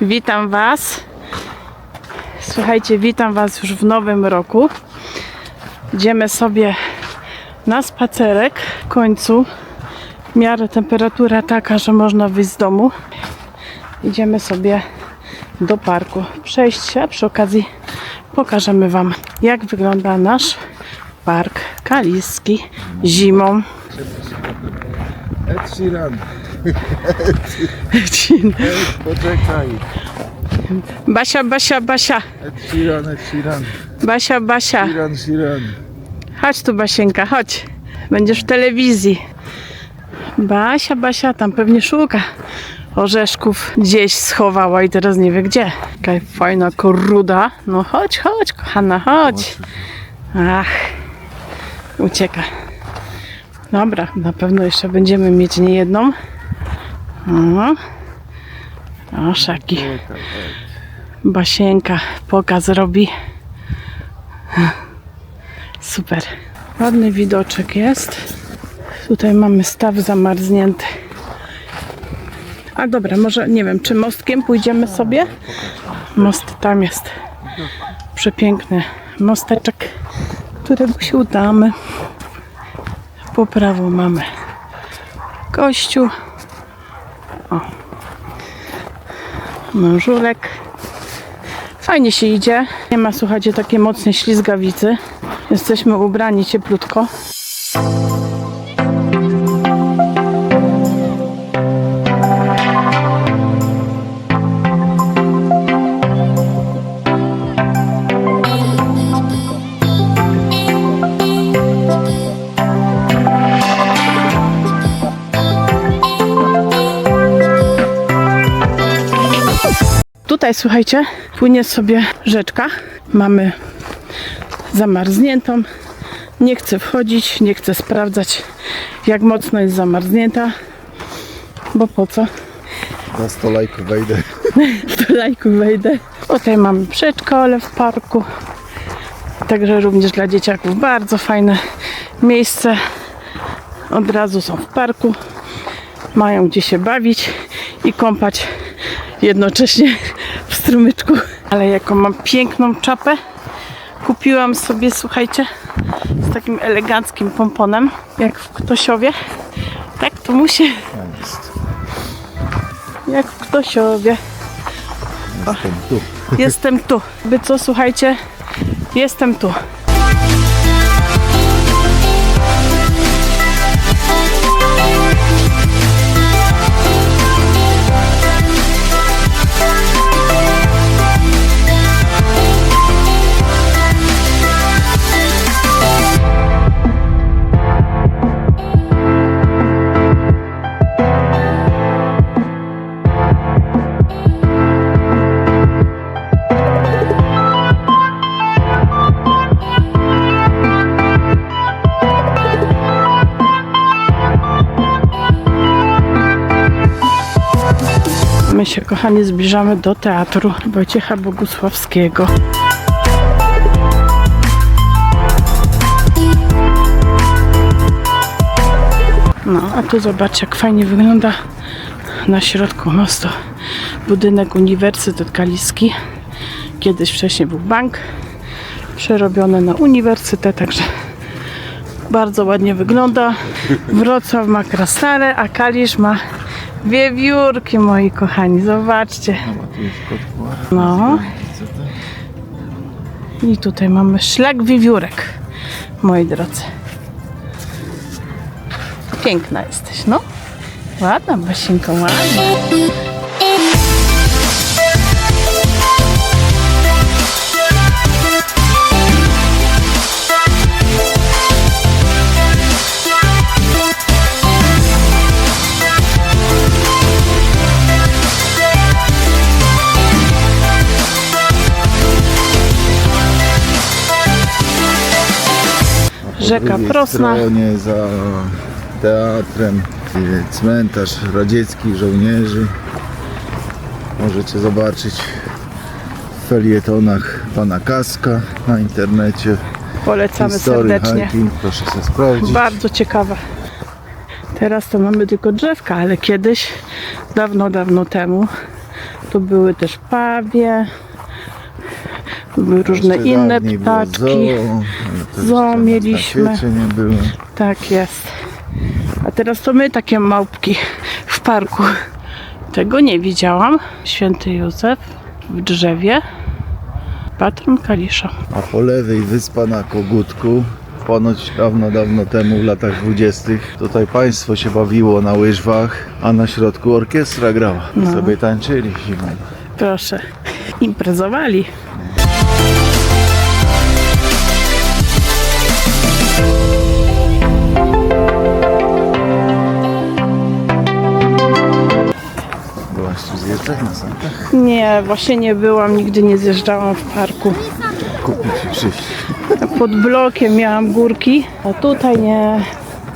Witam Was. Słuchajcie, witam Was już w nowym roku. Idziemy sobie na spacerek. W końcu w miarę temperatura taka, że można wyjść z domu. Idziemy sobie do parku. Przejść się, a przy okazji pokażemy Wam, jak wygląda nasz park kaliski zimą. Ed Sheeran, poczekaj. Basia, Basia, Basia, Ed Sheeran, Ed Sheeran, Basia, Basia. Sheeran, Sheeran. Chodź tu, Basienka, chodź. Będziesz w telewizji. Basia, Basia tam pewnie szuka orzeszków. Gdzieś schowała i teraz nie wie gdzie. Jaka fajna koruda. No chodź, chodź, kochana, chodź. Ach, ucieka. Dobra, na pewno jeszcze będziemy mieć nie jedną. O, szaki. Basienka pokaz robi. Super. Ładny widoczek jest. Tutaj mamy staw zamarznięty. A dobra, może nie wiem, czy mostkiem pójdziemy sobie? Most tam jest. Przepiękny mosteczek, którego się udamy. Po prawo mamy kościół. O. Mężulek. Fajnie się idzie. Nie ma, słuchajcie, takiej mocnej ślizgawicy. Jesteśmy ubrani cieplutko. Tutaj, słuchajcie, płynie sobie rzeczka. Mamy zamarzniętą. Nie chcę wchodzić, nie chcę sprawdzać, jak mocno jest zamarznięta. Bo po co? Na 100 lajków wejdę. Do lajku wejdę. Tutaj mamy przedszkole w parku. Także również dla dzieciaków bardzo fajne miejsce. Od razu są w parku. Mają gdzie się bawić i kąpać jednocześnie strumyczku. Ale jaką mam piękną czapę. Kupiłam sobie, słuchajcie, z takim eleganckim pomponem, jak w Ktosiowie. Tak to musi, jak w Ktosiowie. Jestem tu. Jestem tu. By co, słuchajcie, jestem tu. My się, kochani, zbliżamy do teatru Wojciecha Bogusławskiego. No, a tu zobaczcie, jak fajnie wygląda na środku mostu budynek Uniwersytet Kaliski. Kiedyś wcześniej był bank, przerobiony na uniwersytet, także bardzo ładnie wygląda. Wrocław ma krasnale, a Kalisz ma wiewiórki, moi kochani. Zobaczcie. No. I tutaj mamy szlak wiewiórek, moi drodzy. Piękna jesteś, no. Ładna, Basinko, ładna. Rzeka Prosna. stronie za teatrem cmentarz radzieckich żołnierzy. Możecie zobaczyć w felietonach pana Kaska na internecie. Polecamy History serdecznie. hiking, proszę sobie sprawdzić. Bardzo ciekawe. Teraz to mamy tylko drzewka, ale kiedyś, dawno, dawno temu, Tu były też pawie. Były różne Jeszcze inne dawniej było ptaczki. Zoo, tam mieliśmy. Nie było. Tak jest. A teraz to my takie małpki w parku. Tego nie widziałam. Święty Józef w drzewie. Patron Kalisza. A po lewej wyspa na Kogutku. Ponoć dawno, dawno temu, w latach dwudziestych, tutaj państwo się bawiło na łyżwach, a na środku orkiestra grała. No. Sobie tańczyli zimą. Proszę. Imprezowali. Na sankach? Nie, właśnie nie byłam, nigdy nie zjeżdżałam w parku. Kupić i przyjść. Pod blokiem miałam górki, a tutaj nie.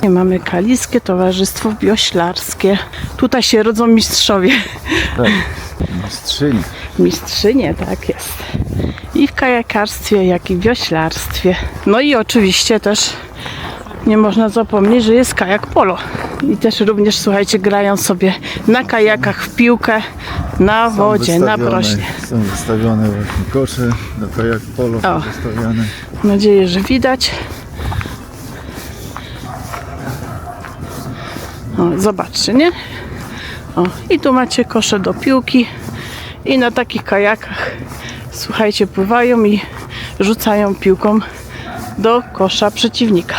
Nie mamy kaliskie towarzystwo wioślarskie. Tutaj się rodzą mistrzowie. Tak, mistrzyni. Mistrzynie, tak jest. I w kajakarstwie, jak i w wioślarstwie. No i oczywiście też nie można zapomnieć, że jest kajak polo. I też również, słuchajcie, grają sobie na kajakach w piłkę, na Są wodzie, na prośnie. Są wystawione właśnie kosze do kajak polo O. wystawiane. Mam nadzieję, że widać. O, zobaczcie, nie? O, i tu macie kosze do piłki i na takich kajakach, słuchajcie, pływają i rzucają piłką do kosza przeciwnika.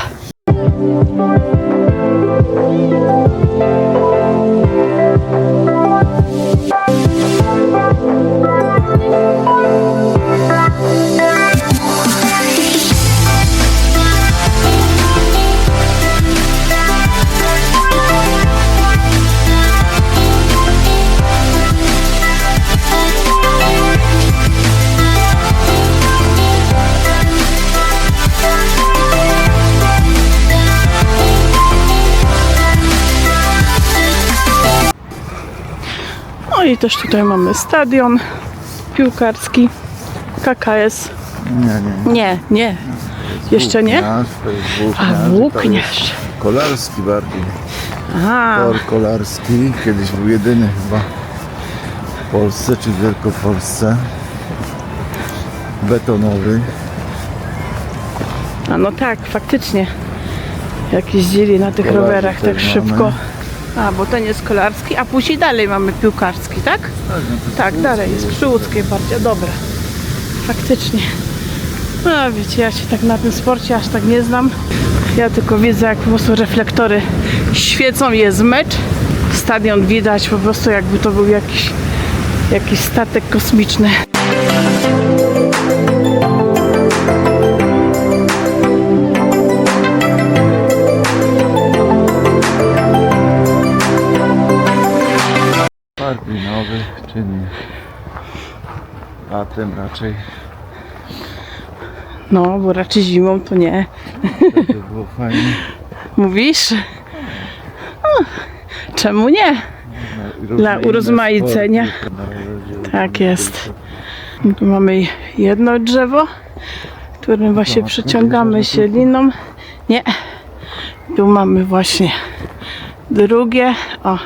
I też tutaj mamy stadion piłkarski KKS. Nie, nie. Nie, nie. Jeszcze nie? Włókniarz, to jest włókniarz, A to jest włókniarz. Kolarski bardziej. A, Tor kolarski. Kiedyś był jedyny chyba w Polsce, czy w Wielkopolsce. Betonowy. a no tak, faktycznie. Jak jeździli na tych Kolarzy rowerach tak też szybko. mamy. A, bo ten jest kolarski, a później dalej mamy piłkarski, tak? Tak, no to Tak, dalej jest przy łódzkiej bardziej, dobra. Faktycznie. No wiecie, ja się tak na tym sporcie aż tak nie znam. Ja tylko widzę, jak po prostu reflektory świecą, jest mecz. Stadion widać po prostu jakby to był jakiś, jakiś statek kosmiczny. Park linowy, czynny. Latem raczej. No, bo raczej zimą to nie. To by było fajnie. Mówisz? O, czemu nie? Dla Różne urozmaicenia. inne sporty, na rowerze, Tak jest. Tu mamy jedno drzewo, którym właśnie masz przyciągamy się liną. Nie. Tu mamy właśnie drugie. O,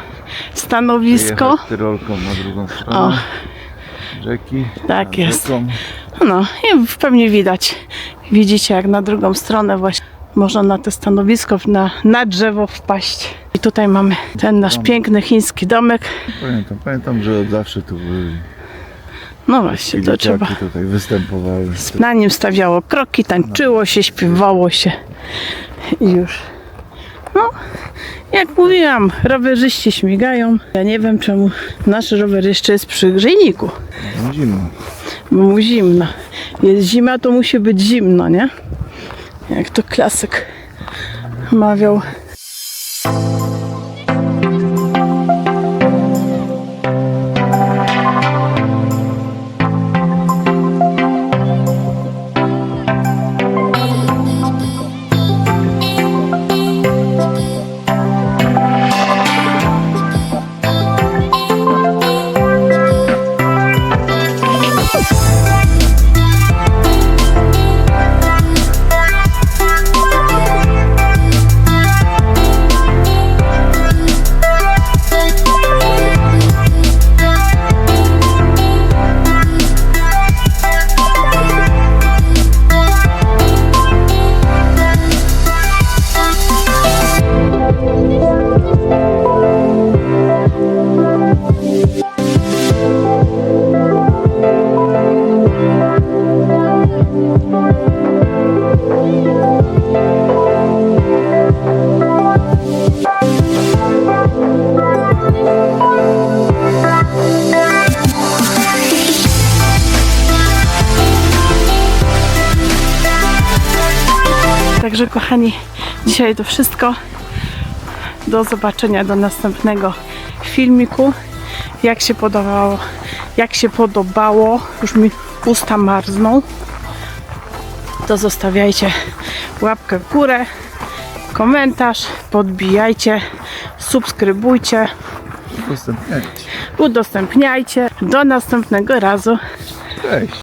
stanowisko. Tyrolką na drugą stronę. Rzeki. Tak jest. rzeką. No i pewnie widać. Widzicie jak na drugą stronę właśnie można na to stanowisko, na, na drzewo wpaść. I tutaj mamy ten nasz piękny chiński domek. Pamiętam, pamiętam, że od zawsze tu były No właśnie, to trzeba. tutaj występowały. Na nim stawiało kroki, tańczyło się, śpiewało się i już. No, jak mówiłam, rowerzyści śmigają. Ja nie wiem czemu nasz rower jeszcze jest przy grzejniku, No, zimno. bo mu zimno. Jest zima, to musi być zimno, nie? Jak to klasyk mawiał. Także kochani, dzisiaj to wszystko. Do zobaczenia do następnego filmiku. Jak się podobało, jak się podobało, już mi usta marzną, to zostawiajcie łapkę w górę, komentarz, podbijajcie, subskrybujcie, Udostępniajcie. udostępniajcie. Do następnego razu. Cześć.